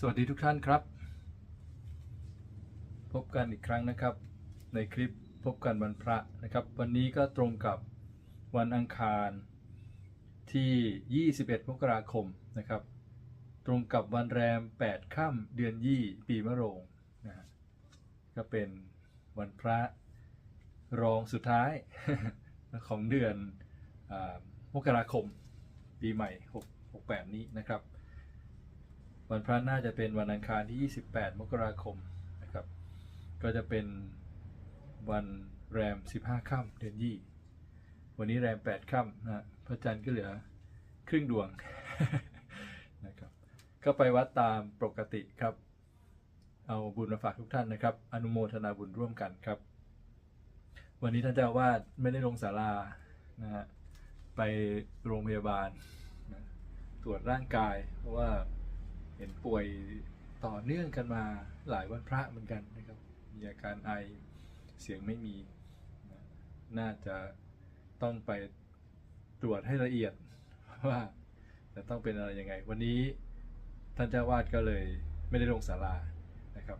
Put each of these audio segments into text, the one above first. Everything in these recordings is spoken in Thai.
สวัสดีทุกท่านครับ พบกันอีกครั้งนะครับ ในคลิปพบกันวันพระนะครับ วันนี้ก็ตรงกับวันอังคารที่ 21 มกราคมนะครับ ตรงกับวันแรม 8 ค่ำเดือนยี่ปีมะโรงนะก็เป็นวันพระรองสุดท้ายของเดือนอมกราคมปีใหม่ 6 68 นี้นะครับ วันพระน่าจะเป็นวันอังคารที่ 28 มกราคมนะครับ ก็จะเป็นวันแรม 15 ค่ำเดือนยี่วันนี้แรม 8 ค่ำนะพระจันทร์ก็เหลือครึ่งดวงนะครับ ก็ไปวัดตามปกติครับ เอาบุญมาฝากทุกท่านนะครับ อนุโมทนาบุญร่วมกันครับ วันนี้ท่านเจ้าอาวาดไม่ได้ลงศาลานะฮะไปโรงพยาบาลนะตรวจร่างกายเพราะว่า เห็นป่วยต่อเนื่องกันมาหลายวันพระเหมือนกันนะครับ มีอาการไอเสียงไม่มี น่าจะต้องไปตรวจให้ละเอียดว่าจะต้องเป็นอะไรยังไง วันนี้ท่านเจ้าวาดก็เลยไม่ได้ลงศาลานะครับ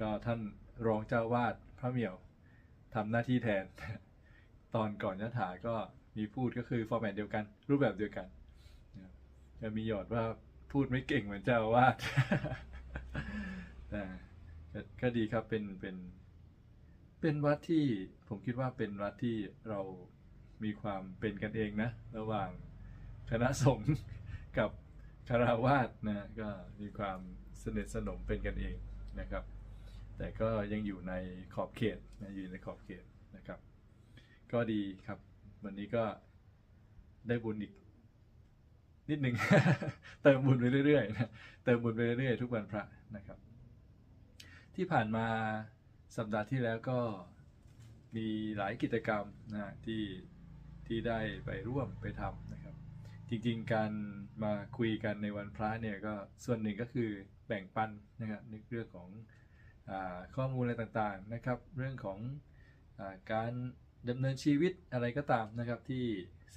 ก็ท่านรองเจ้าวาดพระเหมี่ยวทำหน้าที่แทน ตอนก่อนยะถาก็มีพูดก็คือฟอร์แมตเดียวกัน รูปแบบเดียวกันจะมีหยอดว่า พูดไม่เก่งเหมือนเจ้าวาดแต่ก็ก็ดีครับเป็นเป็นเป็นวัดที่ผมคิดว่าเป็นวัดที่เรามีความเป็นกันเองนะ ระหว่างคณะสงฆ์กับคาราวาสนะก็มีความสนิทสนมเป็นกันเองนะครับ แต่ก็ยังอยู่ในขอบเขตนะอยู่ในขอบเขตนะครับ ก็ดีครับ วันนี้ก็ได้บุญอีก นิดหนึ่งเติมบุญไปเรื่อยๆนะเติมบุญไปเรื่อยๆทุกวันพระนะครับ ที่ผ่านมาสัปดาห์ที่แล้วก็มีหลายกิจกรรมนะที่ที่ได้ไปร่วมไปทำนะครับ จริงๆการมาคุยกันในวันพระเนี่ยก็ส่วนหนึ่งก็คือแบ่งปันนะครับในเรื่องของอข้อมูลอะไรต่างๆนะครับ เรื่องของอการดำเนินชีวิตอะไรก็ตามนะครับที่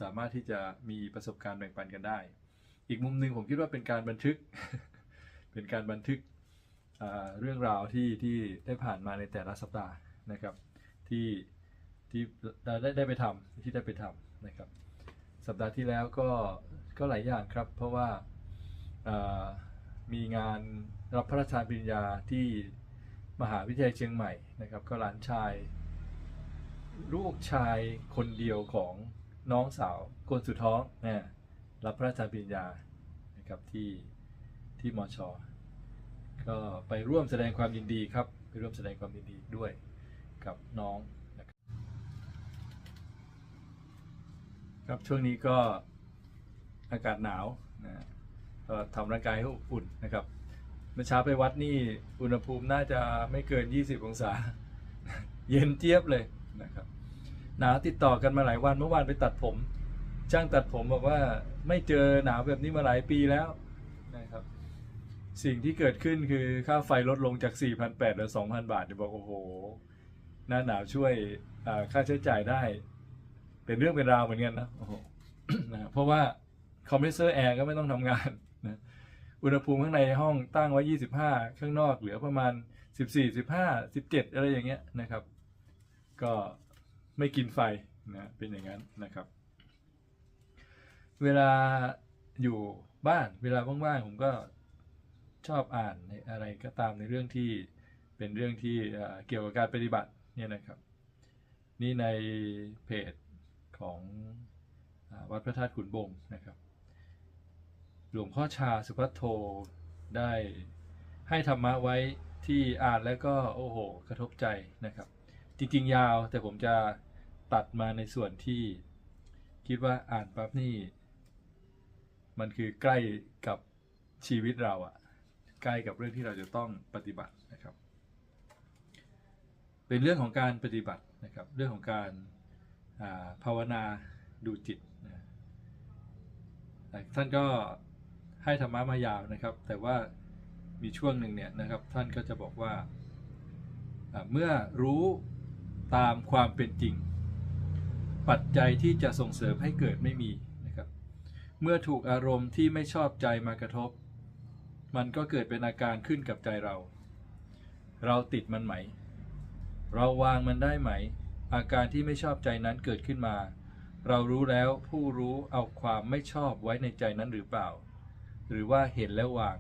สามารถที่จะมีประสบการณ์แบ่งปันกันได้ อีกมุมหนึ่งผมคิดว่าเป็นการบันทึก เป็นการบันทึกเรื่องราวที่ที่ได้ผ่านมาในแต่ละสัปดาห์นะครับ ที่ที่เราได้ได้ไปทำที่ได้ไปทำนะครับ สัปดาห์ที่แล้วก็ก็หลายอย่างครับ เพราะว่าอ่ามีงานรับพระราชทานปริญญาที่มหาวิทยาลัยเชียงใหม่นะครับ ก็หลานชาย ลูกชายคนเดียวของน้องสาวคนสุดท้องนะ รับพระราชาปริญญานะครับที่ที่มอชก็ไปร่วมแสดงความยินดีครับ ไปร่วมแสดงความยินดีด้วยกับน้องนะครับครับช่วงนี้ก็อากาศหนาวนะก็ทำร่างกายให้อบอุ่นนะครับเมื่อเช้าไปวัดนี่อุณหภูมิน่าจะไม่เกิน 20 องศา เย็นเจี๊ยบเลยนะครับหนาวติดต่อกันมาหลายวันเมื่อวานไปตัดผม ช่างตัดผมบอกว่าไม่เจอหนาวแบบนี้มาหลายปีแล้วนะครับ สิ่งที่เกิดขึ้นคือค่าไฟลดลงจาก 4,800เหลือ 2,000 บาทเนี่ยบอกโอ้โห หน้าหนาวช่วยค่าใช้จ่ายได้ เป็นเรื่องเป็นราวเหมือนกันนะโอ้โหนะเพราะว่าคอมเพรสเซอร์แอร์ก็ไม่ต้องทำงานนะอุณหภูมิข้างในห้องตั้งไว้ 25 ข้างนอกเหลือประมาณ 14 15 17 อะไรอย่างเงี้ยนะครับ ก็ไม่กินไฟนะเป็นอย่างนั้นนะครับ เวลาอยู่บ้านเวลาว่างๆผมก็ชอบอ่านอะไรก็ตามในเรื่องที่เป็นเรื่องที่เกี่ยวกับการปฏิบัติเนี่ยนะครับ นี่ในเพจของอวัดพระธาตุขุนบงนะครับ หลวงพ่อชาสุภัทโทได้ให้ธรรมะไว้ที่อ่านแล้วก็โอ้โห กระทบใจนะครับ จริงๆยาวแต่ผมจะตัดมาในส่วนที่คิดว่าอ่านปั๊บนี่ มันคือใกล้กับชีวิตเราอะใกล้กับเรื่องที่เราจะต้องปฏิบัตินะครับ เป็นเรื่องของการปฏิบัตินะครับ เรื่องของการาภาวนาดูจิตนะท่านก็ให้ธรรมะมายาวนะครับ แต่ว่ามีช่วงหนึ่งเนี่ยนะครับ ท่านก็จะบอกว่าาเมื่อรู้ตามความเป็นจริง ปัจจัยที่จะส่งเสริมให้เกิดไม่มี เมื่อถูกอารมณ์ที่ไม่ชอบใจมากระทบ มันก็เกิดเป็นอาการขึ้นกับใจเรา เราติดมันไหม เราวางมันได้ไหม อาการที่ไม่ชอบใจนั้นเกิดขึ้นมา เรารู้แล้วผู้รู้เอาความไม่ชอบไว้ในใจนั้นหรือเปล่า หรือว่าเห็นแล้ววาง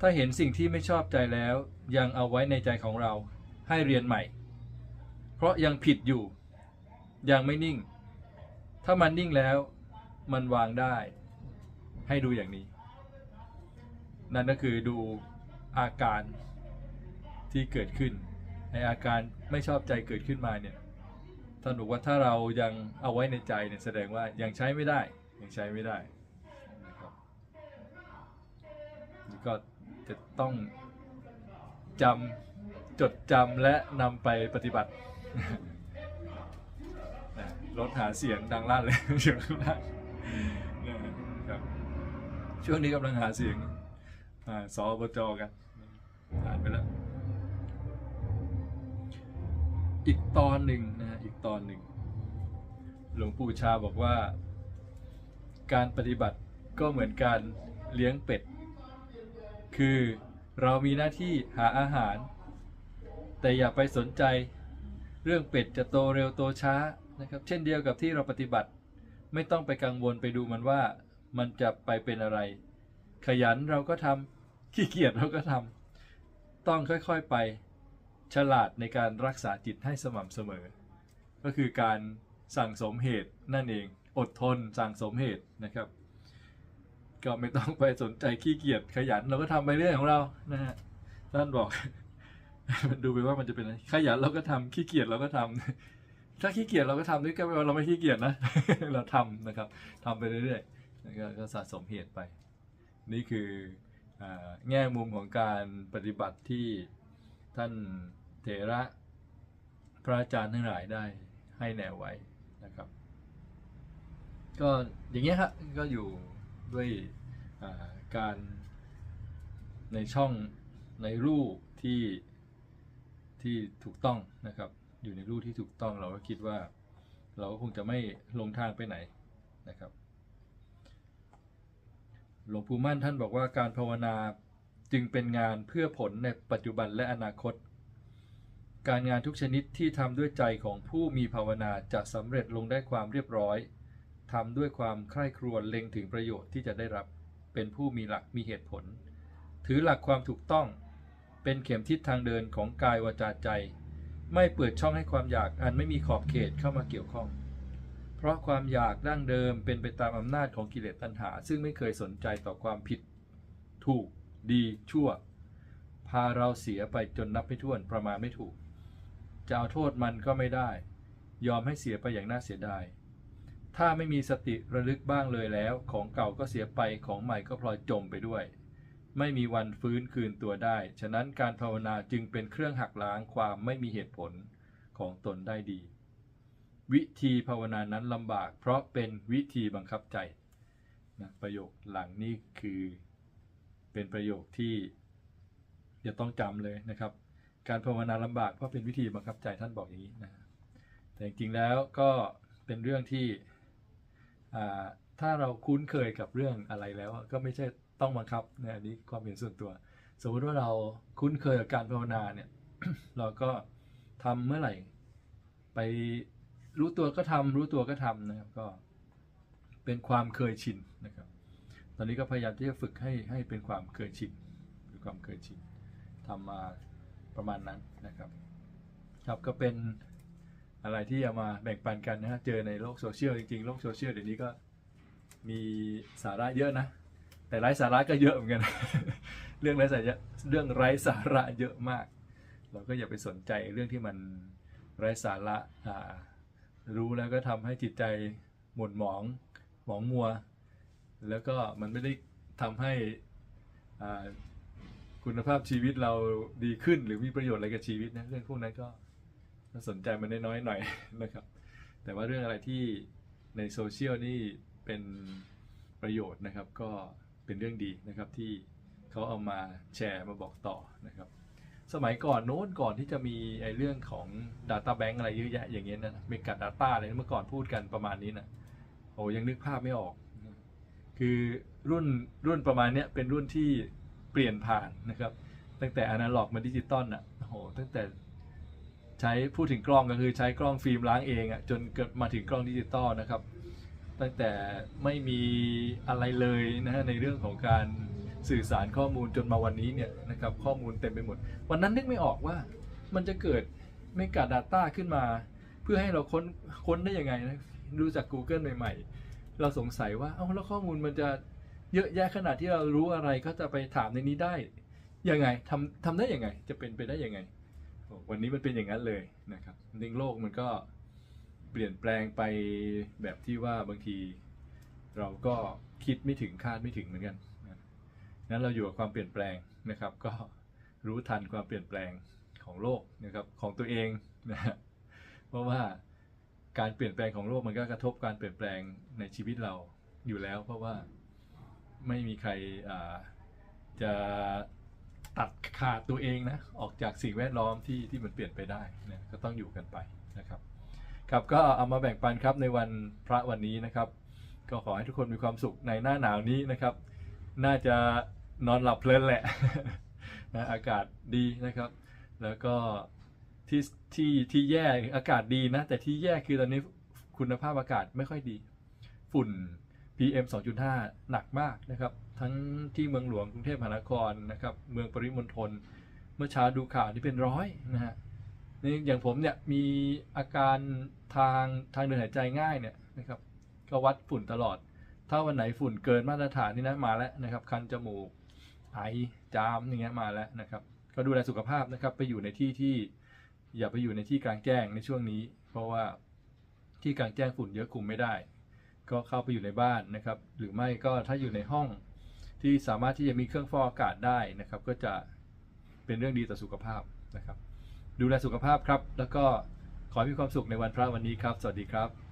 ถ้าเห็นสิ่งที่ไม่ชอบใจแล้วยังเอาไว้ในใจของเราให้เรียนใหม่ เพราะยังผิดอยู่ ยังไม่นิ่ง ถ้ามันนิ่งแล้ว มันวางได้ ให้ดูอย่างนี้ นั่นก็คือดูอาการที่เกิดขึ้น ในอาการไม่ชอบใจเกิดขึ้นมาเนี่ยท่านบอกว่าถ้าเรายังเอาไว้ในใจเนี่ยแสดงว่ายังใช้ไม่ได้ยังใช้ไม่ได้นะครับก็จะต้องจำจดจำและนำไปปฏิบัติรถหาเสียงดังลั่นเลยเสียงดังลั่นนะครับ ช่วงนี้กำลังหาเสียงสอบจกันผ่านไปแล้ว อีกตอนหนึ่งนะฮะอีกตอนหนึ่ง หลวงปู่ชาบอกว่า การปฏิบัติก็เหมือนการเลี้ยงเป็ด คือเรามีหน้าที่หาอาหาร แต่อย่าไปสนใจ เรื่องเป็ดจะโตเร็วโตช้านะครับ เช่นเดียวกับที่เราปฏิบัติ ไม่ต้องไปกังวลไปดูมันว่า มันจะไปเป็นอะไร ขยันเราก็ทำขี้เกียจเราก็ทำต้องค่อยๆไป ฉลาดในการรักษาจิตให้สม่ำเสมอ ก็คือการสั่งสมเหตุนั่นเอง อดทนสั่งสมเหตุนะครับ ก็ไม่ต้องไปสนใจขี้เกียจขยันเราก็ทำไปเรื่อยของเรานะฮะท่านบอกดูไปว่ามันจะเป็นอะไรขยันเราก็ทำขี้เกียจเราก็ทำถ้าขี้เกียจเราก็ทำด้วยก็แปลว่าเราไม่ขี้เกียจนะ เราทำนะครับทำไปเรื่อยๆ ก็ก็สะสมเหตุไป นี่คืออแง่มุมของการปฏิบัติที่ท่านเถระพระอาจารย์ทั้งหลายได้ให้แนวไว้นะครับ ก็อย่างเงี้ยฮะก็อยู่ด้วยการในช่องในรูปที่ที่ถูกต้องนะครับ อยู่ในรูปที่ถูกต้องเราก็คิดว่า เราก็คงจะไม่ลงทางไปไหนนะครับ หลวงปู่มั่นท่านบอกว่าการภาวนาจึงเป็นงานเพื่อผลในปัจจุบันและอนาคต การงานทุกชนิดที่ทำด้วยใจของผู้มีภาวนาจะสำเร็จลงได้ความเรียบร้อยทำด้วยความใคร่ครวญเล็งถึงประโยชน์ที่จะได้รับ เป็นผู้มีหลักมีเหตุผล ถือหลักความถูกต้อง เป็นเข็มทิศทางเดินของกายวาจาใจ ไม่เปิดช่องให้ความอยากอันไม่มีขอบเขตเข้ามาเกี่ยวข้อง เพราะความอยากดั้งเดิมเป็นไปตามอำนาจของกิเลสตัณหา ซึ่งไม่เคยสนใจต่อความผิด ถูก ดีชั่ว พาเราเสียไปจนนับไม่ถ้วนประมาณไม่ถูก จะเอาโทษมันก็ไม่ได้ ยอมให้เสียไปอย่างน่าเสียดาย ถ้าไม่มีสติระลึกบ้างเลยแล้ว ของเก่าก็เสียไปของใหม่ก็พลอยจมไปด้วย ไม่มีวันฟื้นคืนตัวได้ ฉะนั้นการภาวนาจึงเป็นเครื่องหักล้างความไม่มีเหตุผลของตนได้ดี วิธีภาวนานั้นลำบาก เพราะเป็นวิธีบังคับใจนะประโยคหลังนี้คือเป็นประโยคที่จะต้องจำเลยนะครับ การภาวนาลำบากเพราะเป็นวิธีบังคับใจท่านบอกอย่างนี้นะแต่จริงๆแล้วก็เป็นเรื่องที่ถ้าเราคุ้นเคยกับเรื่องอะไรแล้วก็ไม่ใช่ต้องบังคับนะอันนี้ความเห็นส่วนตัว สมมติว่าเราคุ้นเคยกับการภาวนาเนี่ยเราก็ทำเมื่อไหร่ไป รู้ตัวก็ทำรู้ตัวก็ทำนะครับ ก็เป็นความเคยชินนะครับ ตอนนี้ก็พยายามที่จะฝึกให้ให้เป็นความเคยชินเป็นความเคยชินทำมาประมาณนั้นนะครับ ครับก็เป็นอะไรที่เอามาแบ่งปันกันนะฮะเจอในโลกโซเชียลจริงๆ โลกโซเชียลเดี๋ยวนี้ก็มีสาระเยอะนะ แต่ไร้สาระก็เยอะเหมือนกัน เรื่องไร้สาระเรื่องไร้สาระเยอะมาก เราก็อย่าไปสนใจเรื่องที่มันไร้สาระอ่า รู้แล้วก็ทำให้จิตใจหม่นหมองหมองมัว แล้วก็มันไม่ได้ทำให้คุณภาพชีวิตเราดีขึ้นหรือมีประโยชน์อะไรกับชีวิตนะเรื่องพวกนั้นก็สนใจมันน้อยๆหน่อยนะครับ แต่ว่าเรื่องอะไรที่ในโซเชียลนี่เป็นประโยชน์นะครับ ก็เป็นเรื่องดีนะครับที่เขาเอามาแชร์มาบอกต่อนะครับ สมัยก่อนโน้นก่อนที่จะมีไอ้เรื่องของ Data Bank อะไรเยอะแยะอย่างเงี้ยนะเมกาดาต้าอะไรเมื่อก่อนพูดกันประมาณนี้นะโอ้ยังนึกภาพไม่ออก คือรุ่นรุ่นประมาณเนี้ยเป็นรุ่นที่เปลี่ยนผ่านนะครับ ตั้งแต่อนาล็อกมาดิจิตอลอะโอ้โหตั้งแต่ใช้พูดถึงกล้องก็คือใช้กล้องฟิล์มล้างเองอะจนเกิดมาถึงกล้องดิจิตอลนะครับ ตั้งแต่ไม่มีอะไรเลยนะฮะในเรื่องของการ สื่อสารข้อมูลจนมาวันนี้เนี่ยนะครับข้อมูลเต็มไปหมด วันนั้นนึกไม่ออกว่ามันจะเกิดเมกาดาต้าขึ้นมา เพื่อให้เราค้นค้นได้ยังไงนะดูจาก Google ใหม่ๆ เราสงสัยว่าเอ้าแล้วข้อมูลมันจะเยอะแยะขนาดที่เรารู้อะไรก็จะไปถามในนี้ได้ยังไงทำทำได้ยังไง จะเป็นไปได้ยังไง วันนี้มันเป็นอย่างนั้นเลยนะครับจริงโลกมันก็เปลี่ยนแปลงไปแบบที่ว่าบางที เราก็คิดไม่ถึงคาดไม่ถึงเหมือนกัน นั้นเราอยู่กับความเปลี่ยนแปลงนะครับ ก็รู้ทันความเปลี่ยนแปลงของโลกนะครับของตัวเองนะเพราะว่าการเปลี่ยนแปลงของโลกมันก็กระทบการเปลี่ยนแปลงในชีวิตเราอยู่แล้ว เพราะว่าไม่มีใครจะตัดขาดตัวเองนะออกจากสิ่งแวดล้อมที่ที่มันเปลี่ยนไปได้นะก็ต้องอยู่กันไปนะครับครับก็เอามาแบ่งปันครับในวันพระวันนี้นะครับ ก็ขอให้ทุกคนมีความสุขในหน้าหนาวนี้นะครับ น่าจะ นอนหลับเพลินแหละนะอากาศดีนะครับ แล้วก็ที่ที่ที่แย่อากาศดีนะ แต่ที่แย่คือตอนนี้คุณภาพอากาศไม่ค่อยดี ฝุ่น PM 2.5 หนักมากนะครับ ทั้งที่เมืองหลวงกรุงเทพมหานครนะครับ เมืองปริมณฑลเมื่อเช้าดูข่าวนี่เป็นร้อยนะฮะนี่อย่างผมเนี่ยมีอาการทางทางเดินหายใจง่ายเนี่ยนะครับก็วัดฝุ่นตลอด ถ้าวันไหนฝุ่นเกินมาตรฐานนี่นะมาแล้วนะครับ คันจมูก ไอจามอย่างเงี้ยมาแล้วนะครับ ก็ดูแลสุขภาพนะครับ ไปอยู่ในที่ที่อย่าไปอยู่ในที่กลางแจ้งในช่วงนี้ เพราะว่าที่กลางแจ้งฝุ่นเยอะคุมไม่ได้ ก็เข้าไปอยู่ในบ้านนะครับ หรือไม่ก็ถ้าอยู่ในห้องที่สามารถที่จะมีเครื่องฟอกอากาศได้นะครับ ก็จะเป็นเรื่องดีต่อสุขภาพนะครับ ดูแลสุขภาพครับ แล้วก็ขอให้มีความสุขในวันพระวันนี้ครับ สวัสดีครับ